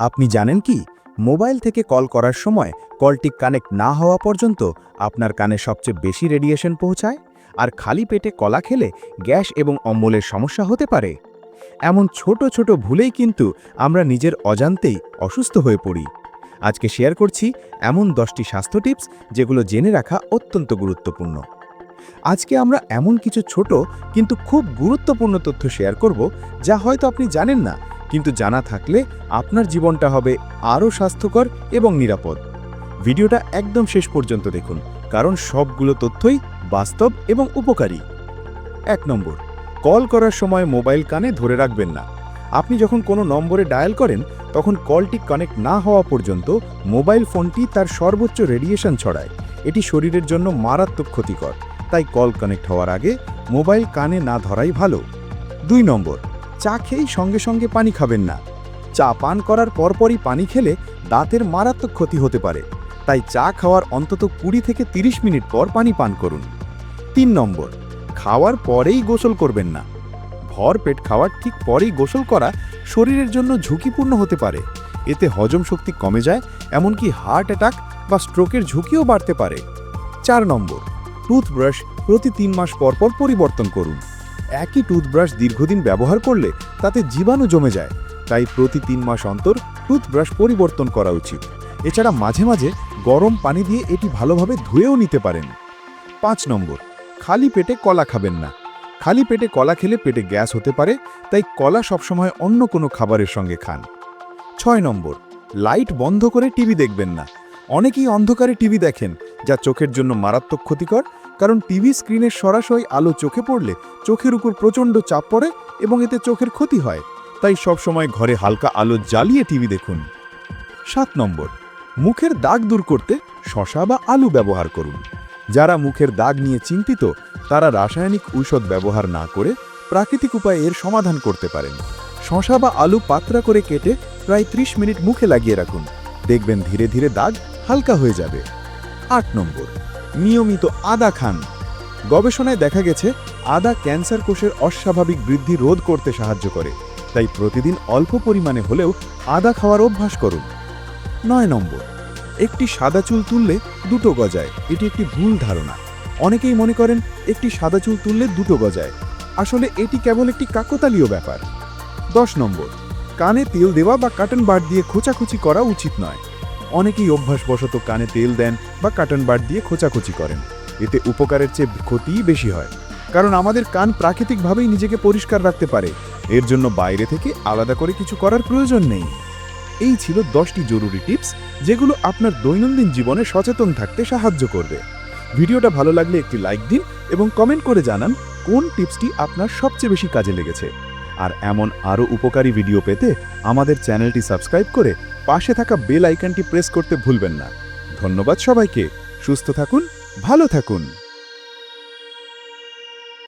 আপনি জানেন কি? মোবাইল থেকে কল করার সময় কলটি কানেক্ট না হওয়া পর্যন্ত আপনার কানে সবচেয়ে বেশি রেডিয়েশন পৌঁছায়, আর খালি পেটে কলা খেলে গ্যাস এবং অম্বলের সমস্যা হতে পারে। এমন ছোট ছোট ভুলেই কিন্তু আমরা নিজের অজান্তেই অসুস্থ হয়ে পড়ি। আজকে শেয়ার করছি এমন দশটি স্বাস্থ্য টিপস যেগুলো জেনে রাখা অত্যন্ত গুরুত্বপূর্ণ। আজকে আমরা এমন কিছু ছোট কিন্তু খুব গুরুত্বপূর্ণ তথ্য শেয়ার করব যা হয়তো আপনি জানেন না কিন্তু জানা থাকলে আপনার জীবনটা হবে আরও স্বাস্থ্যকর এবং নিরাপদ। ভিডিওটা একদম শেষ পর্যন্ত দেখুন, কারণ সবগুলো তথ্যই বাস্তব এবং উপকারী। এক নম্বর, কল করার সময় মোবাইল কানে ধরে রাখবেন না। আপনি যখন কোনো নম্বরে ডায়াল করেন, তখন কলটি কানেক্ট না হওয়া পর্যন্ত মোবাইল ফোনটি তার সর্বোচ্চ রেডিয়েশন ছড়ায়। এটি শরীরের জন্য মারাত্মক ক্ষতিকর, তাই কল কানেক্ট হওয়ার আগে মোবাইল কানে না ধরাই ভালো। দুই নম্বর চা খেয়েই সঙ্গে সঙ্গে পানি খাবেন না। চা পান করার পরপরই পানি খেলে দাঁতের মারাত্মক ক্ষতি হতে পারে। তাই চা খাওয়ার অন্তত কুড়ি থেকে ৩০ মিনিট পর পানি পান করুন। তিন নম্বর, খাওয়ার পরেই গোসল করবেন না। ভর পেট খাওয়ার ঠিক পরেই গোসল করা শরীরের জন্য ঝুঁকিপূর্ণ হতে পারে। এতে হজম শক্তি কমে যায়, এমনকি হার্ট অ্যাটাক বা স্ট্রোকের ঝুঁকিও বাড়তে পারে। চার নম্বর, টুথব্রাশ প্রতি তিন মাস পর পর পরিবর্তন করুন। একই টুথব্রাশ দীর্ঘদিন ব্যবহার করলে তাতে জীবাণু জমে যায়। তাই প্রতি তিন মাস অন্তর টুথব্রাশ পরিবর্তন করা উচিত। এছাড়া মাঝে মাঝে গরম পানি দিয়ে এটি ভালোভাবে ধুয়েও নিতে পারেন। পাঁচ নম্বর, খালি পেটে কলা খাবেন না। খালি পেটে কলা খেলে পেটে গ্যাস হতে পারে, তাই কলা সবসময় অন্য কোনো খাবারের সঙ্গে খান। ছয় নম্বর, লাইট বন্ধ করে টিভি দেখবেন না। অনেকেই অন্ধকারে টিভি দেখেন, যা চোখের জন্য মারাত্মক ক্ষতিকর কারণ টিভি স্ক্রিনের সরাসরি আলো চোখে পড়লে চোখের উপর প্রচণ্ড চাপ পড়ে এবং এতে চোখের ক্ষতি হয়। তাই সবসময় ঘরে হালকা আলো জ্বালিয়ে টিভি দেখুন। সাত নম্বর, মুখের দাগ দূর করতে শশা বা আলু ব্যবহার করুন। যারা মুখের দাগ নিয়ে চিন্তিত, তারা রাসায়নিক ঔষধ ব্যবহার না করে প্রাকৃতিক উপায়ে এর সমাধান করতে পারেন। শশা বা আলু পাতলা করে কেটে প্রায় ৩০ মিনিট মুখে লাগিয়ে রাখুন। দেখবেন ধীরে ধীরে দাগ হালকা হয়ে যাবে। আট নম্বর নিয়মিত আদা খান। গবেষণায় দেখা গেছে, আদা ক্যান্সার কোষের অস্বাভাবিক বৃদ্ধি রোধ করতে সাহায্য করে। তাই প্রতিদিন অল্প পরিমাণে হলেও আদা খাওয়ার অভ্যাস করুন। নয় নম্বর, একটি সাদা চুল তুললে দুটো গজায়। এটি একটি ভুল ধারণা। অনেকেই মনে করেন একটি সাদা চুল তুললে দুটো গজায়। আসলে এটি কেবল একটি কাকতালীয় ব্যাপার। দশ নম্বর, কানে তেল দেওয়া বা কাটন বার দিয়ে খোঁচাখুচি করা উচিত নয়। অনেকেই অভ্যাসবশত কানে তেল দেন বা কাটন বার দিয়ে খোঁচাখুচি করেন। এতে উপকারের চেয়ে ক্ষতিই বেশি হয়। কারণ আমাদের কান প্রাকৃতিকভাবেই নিজেকে পরিষ্কার রাখতে পারে। এর জন্য বাইরে থেকে আলাদা করে কিছু করার প্রয়োজন নেই। এই ছিল দশটি জরুরি টিপস, যেগুলো আপনার দৈনন্দিন জীবনে সচেতন থাকতে সাহায্য করবে। ভিডিওটা ভালো লাগলে একটি লাইক দিন এবং কমেন্ট করে জানান কোন টিপসটি আপনার সবচেয়ে বেশি কাজে লেগেছে। আর এমন আরও উপকারী ভিডিও পেতে আমাদের চ্যানেলটি সাবস্ক্রাইব করে পাশে থাকা বেল আইকনটি প্রেস করতে ভুলবেন না। ধন্যবাদ সবাইকে। সুস্থ থাকুন ভালো থাকুন।